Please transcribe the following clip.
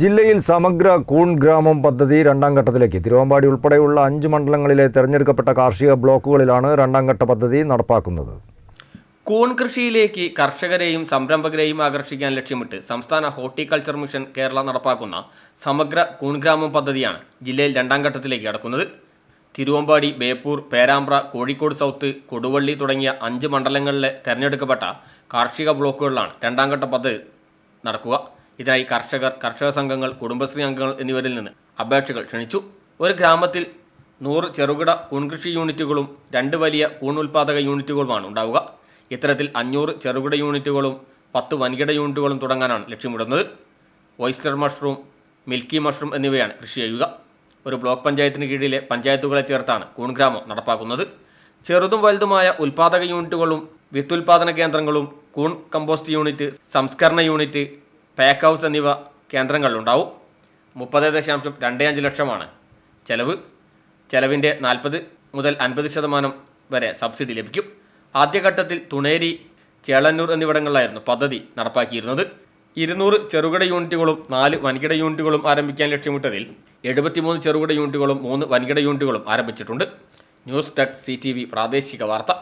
ജില്ലയിൽ സമഗ്ര കൂൺ ഗ്രാമം പദ്ധതി രണ്ടാം ഘട്ടത്തിലേക്ക്. തിരുവമ്പാടി ഉൾപ്പെടെയുള്ള അഞ്ച് മണ്ഡലങ്ങളിലെ തെരഞ്ഞെടുക്കപ്പെട്ട കാർഷിക ബ്ലോക്കുകളിലാണ് രണ്ടാം ഘട്ട പദ്ധതി നടപ്പാക്കുന്നത്. കൂൺ കൃഷിയിലേക്ക് കർഷകരെയും സംരംഭകരെയും ആകർഷിക്കാൻ ലക്ഷ്യമിട്ട് സംസ്ഥാന ഹോർട്ടിക്കൾച്ചർ മിഷൻ കേരള നടപ്പാക്കുന്ന സമഗ്ര കൂൺ ഗ്രാമം പദ്ധതിയാണ് ജില്ലയിൽ രണ്ടാം ഘട്ടത്തിലേക്ക് കടക്കുന്നത്. തിരുവമ്പാടി ബേപ്പൂർ പേരാമ്പ്ര കോഴിക്കോട് സൗത്ത് കൊടുവള്ളി തുടങ്ങിയ അഞ്ച് മണ്ഡലങ്ങളിലെ തെരഞ്ഞെടുക്കപ്പെട്ട കാർഷിക ബ്ലോക്കുകളിലാണ് രണ്ടാം ഘട്ട പദ്ധതി നടക്കുക. ഇതിനായി കർഷകർ കർഷക സംഘങ്ങൾ കുടുംബശ്രീ അംഗങ്ങൾ എന്നിവരിൽ നിന്ന് അപേക്ഷകൾ ക്ഷണിച്ചു. ഒരു ഗ്രാമത്തിൽ നൂറ് ചെറുകിട കൂൺകൃഷി യൂണിറ്റുകളും രണ്ട് വലിയ കൂൺ ഉൽപാദക യൂണിറ്റുകളുമാണ് ഉണ്ടാവുക. ഇത്തരത്തിൽ അഞ്ഞൂറ് ചെറുകിട യൂണിറ്റുകളും പത്ത് വൻകിട യൂണിറ്റുകളും തുടങ്ങാനാണ് ലക്ഷ്യമിടുന്നത്. ഓയിസ്റ്റർ മഷ്റൂം മിൽക്കി മഷ്റൂം എന്നിവയാണ് കൃഷി ചെയ്യുക. ഒരു ബ്ലോക്ക് പഞ്ചായത്തിന് കീഴിലെ പഞ്ചായത്തുകളെ ചേർത്താണ് കൂൺഗ്രാമം നടപ്പാക്കുന്നത്. ചെറുതും വലുതുമായ ഉൽപാദക യൂണിറ്റുകളും വിത്തുൽപാദന കേന്ദ്രങ്ങളും കൂൺ കമ്പോസ്റ്റ് യൂണിറ്റ് സംസ്കരണ യൂണിറ്റ് പാക്ക് ഹൗസ് എന്നിവ കേന്ദ്രങ്ങളിലുണ്ടാവും. മുപ്പത് ദശാംശം രണ്ട് അഞ്ച് ലക്ഷമാണ് ചെലവ്. ചെലവിന്റെ നാൽപ്പത് മുതൽ അൻപത് ശതമാനം വരെ സബ്സിഡി ലഭിക്കും. ആദ്യഘട്ടത്തിൽ തുണേരി ചേളന്നൂർ എന്നിവിടങ്ങളിലായിരുന്നു പദ്ധതി നടപ്പാക്കിയിരുന്നത്. ഇരുന്നൂറ് ചെറുകിട യൂണിറ്റുകളും നാല് വൻകിട യൂണിറ്റുകളും ആരംഭിക്കാൻ ലക്ഷ്യമിട്ടതിൽ എഴുപത്തിമൂന്ന് ചെറുകിട യൂണിറ്റുകളും മൂന്ന് വൻകിട യൂണിറ്റുകളും ആരംഭിച്ചിട്ടുണ്ട്. ന്യൂസ് ഡെസ്ക് സി പ്രാദേശിക വാർത്ത.